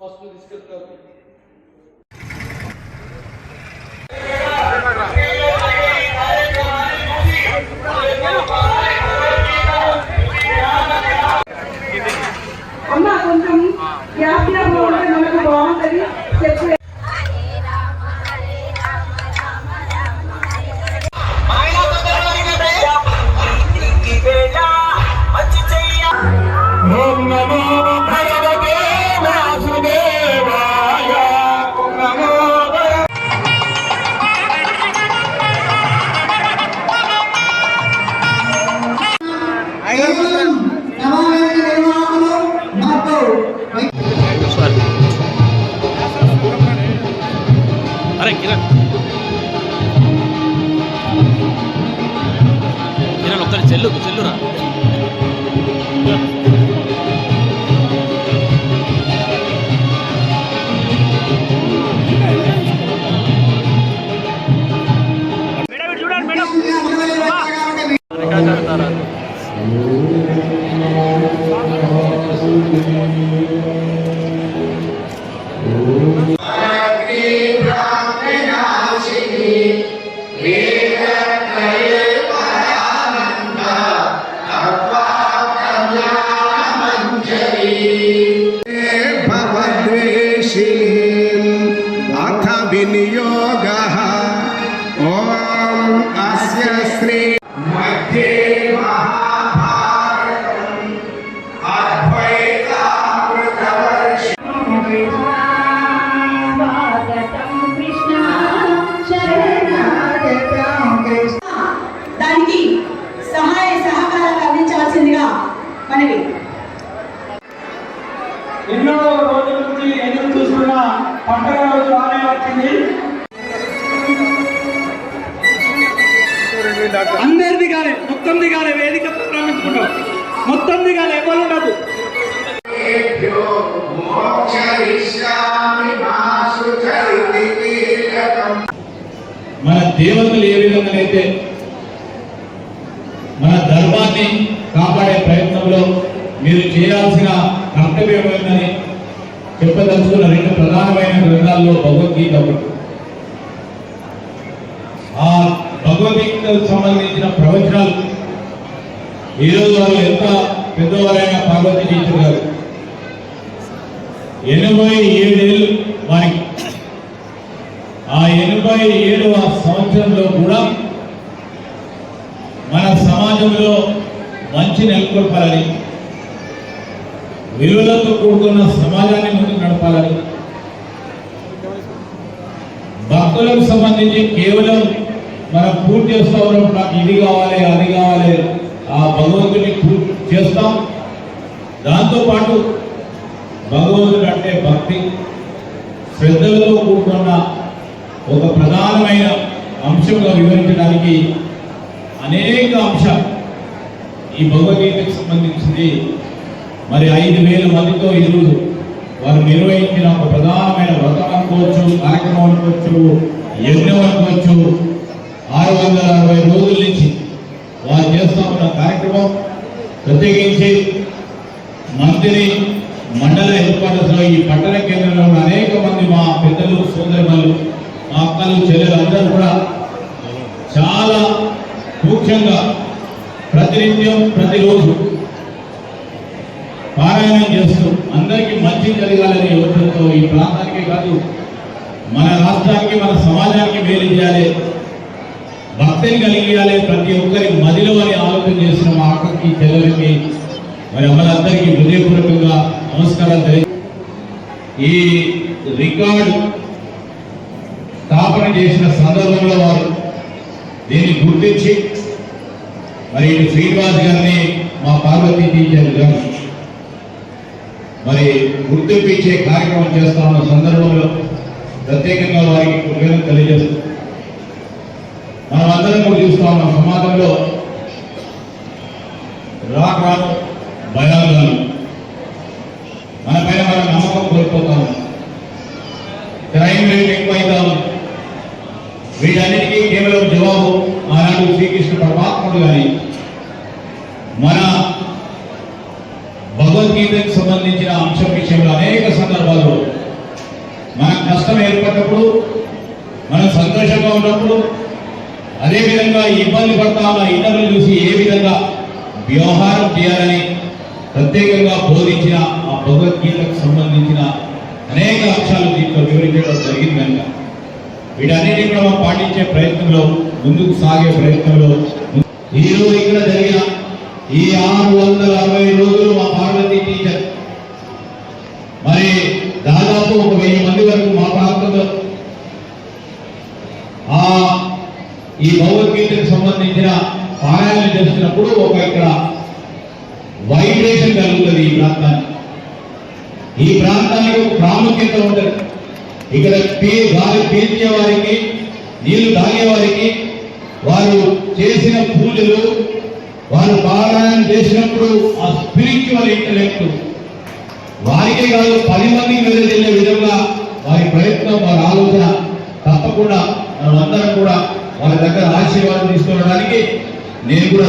Posso fazer me descrever? అరే కిరణ్ కిరణ్ ఒక్కరి చెల్లు చెల్లురా in New York. అయింది అందరు మొత్తం దిగాలే వేదిక ప్రారంభించుకుంటాం. మొత్తం దిగాలే ఎవరు ఉండదు మన దేవతలు ఏ విధంగా అయితే మన ధర్మాన్ని కాపాడే ప్రయత్నంలో మీరు చేయాల్సిన కర్తవ్యం ఏంటని చెప్పదలుచుకున్న రెండు ప్రధానమైన గ్రంథాల్లో భగవద్గీత ఒకటి. ఆ భగవద్గీతకు సంబంధించిన ప్రవచనాలు. ఈరోజు వాళ్ళు ఎంత పెద్దవారైన పార్వతి టీచర్ గారు. ఎనభై ఏడేళ్ళు వారికి. ఆ ఎనభై ఏడవ సంవత్సరంలో కూడా మన సమాజంలో మంచి నెలకొల్పాలని విలువలతో కూడుకున్న సమాజాన్ని ముందు నడపాలని. భక్తులకు సంబంధించి కేవలం మనం పూర్తి చేస్తూ ఉన్నప్పుడు నాకు ఇది కావాలి అది కావాలి ఆ భగవంతుని పూర్తి చేస్తాం. దాంతోపాటు భగవంతుడు అంటే భక్తి. శ్రద్ధలతో కూడుకున్న ఒక ప్రధానమైన అంశంగా వివరించడానికి అనేక అంశాలు ఈ భగవద్గీతకు సంబంధించింది మరి ఐదు వేల మందితో ఈరోజు వారు నిర్వహించిన ఒక ప్రధానమైన వ్రతం అనుకోవచ్చు కార్యక్రమం అనుకోవచ్చు యజ్ఞం అనుకోవచ్చు ఆరు వందల అరవై రోజుల నుంచి వారు చేస్తున్న కార్యక్రమం ప్రత్యేకించి మంత్రి మండల హెడ్క్వార్టర్స్లో ఈ పట్టణ కేంద్రంలో ఉన్న అనేక మంది మా పెద్దలు సోదరులు మా అక్కలు చెల్లెలు అందరూ కూడా చాలా ముఖ్యంగా ప్రతినిత్యం ప్రతిరోజు పారాయణం చేస్తూ అందరికీ మంచి జరగాలనే యువతతో ఈ ప్రాంతానికే కాదు మన రాష్ట్రానికి మన సమాజానికి మేలు చేయాలి భక్తిని కలిగియాలి ప్రతి ఒక్కరి మదిలో అని ఆలోచన చేసిన మా అక్కకి చెల్లెలకి మరి అమ్మలందరికీ హృదయపూర్వకంగా నమస్కారం తెలియ ఈ రికార్డు స్థాపన చేసిన సందర్భంలో వారు దీన్ని గుర్తించి మరి శ్రీనివాస్ గారిని మా పార్వతీ టీచర్ గారు మరి గుర్తింపు ఇచ్చే కార్యక్రమం చేస్తా ఉన్న సందర్భంలో ప్రత్యేకంగా వారికి కృతజ్ఞతలు తెలియజేస్తాం మనం అందరం కూడా చూస్తా ఉన్నాం సమాజంలో రాను రాను భయాలు మన పైన మన నమ్మకం కోల్పోతాం క్రైమ్ రేట్ ఎక్కువైతా వీటన్నిటికీ కేవలం జవాబు ఆనాడు శ్రీకృష్ణ పరమాత్ముడు కానీ మన భగవద్గీతకు సంబంధించిన అంశం విషయంలో అనేక సందర్భాల్లో కష్టం ఏర్పడినప్పుడు మనం సంతోషంగా ఉన్నప్పుడు అదేవిధంగా ఇబ్బంది పడతా ఉన్న ఇతరులు చూసి ఏ విధంగా వ్యవహారం చేయాలని ప్రత్యేకంగా బోధించిన ఆ భగవద్గీతకు సంబంధించిన అనేక అంశాలు దీంట్లో వివరించడం జరిగింది కనుక వీటన్నిటిని కూడా మనం పాటించే ప్రయత్నంలో ముందుకు సాగే ప్రయత్నంలో ఆ ఈ భగవద్గీతకు సంబంధించిన పారాయణ చేస్తున్నప్పుడు ఒక ఇక్కడ వైబ్రేషన్ కలుగుతుంది ఈ ప్రాంతానికి. ఈ ప్రాంతానికి ఒక ప్రాముఖ్యత ఉంటుంది. ఇక్కడ పీ గాలి పీల్చే వారికి నీళ్ళు తాగే వారికి వారు చేసిన పూజలు వారు పారాయణ చేసినప్పుడు ఆ స్పిరిచువల్ ఇంటలెక్ట్ వారికే కాదు పది మందికి వెళ్ళే విధంగా వారి ప్రయత్నం వారి ఆలోచన తప్పకుండా వాళ్ళందరూ కూడా వాళ్ళ దగ్గర ఆశీర్వాదం తీసుకోవడానికి నేను కూడా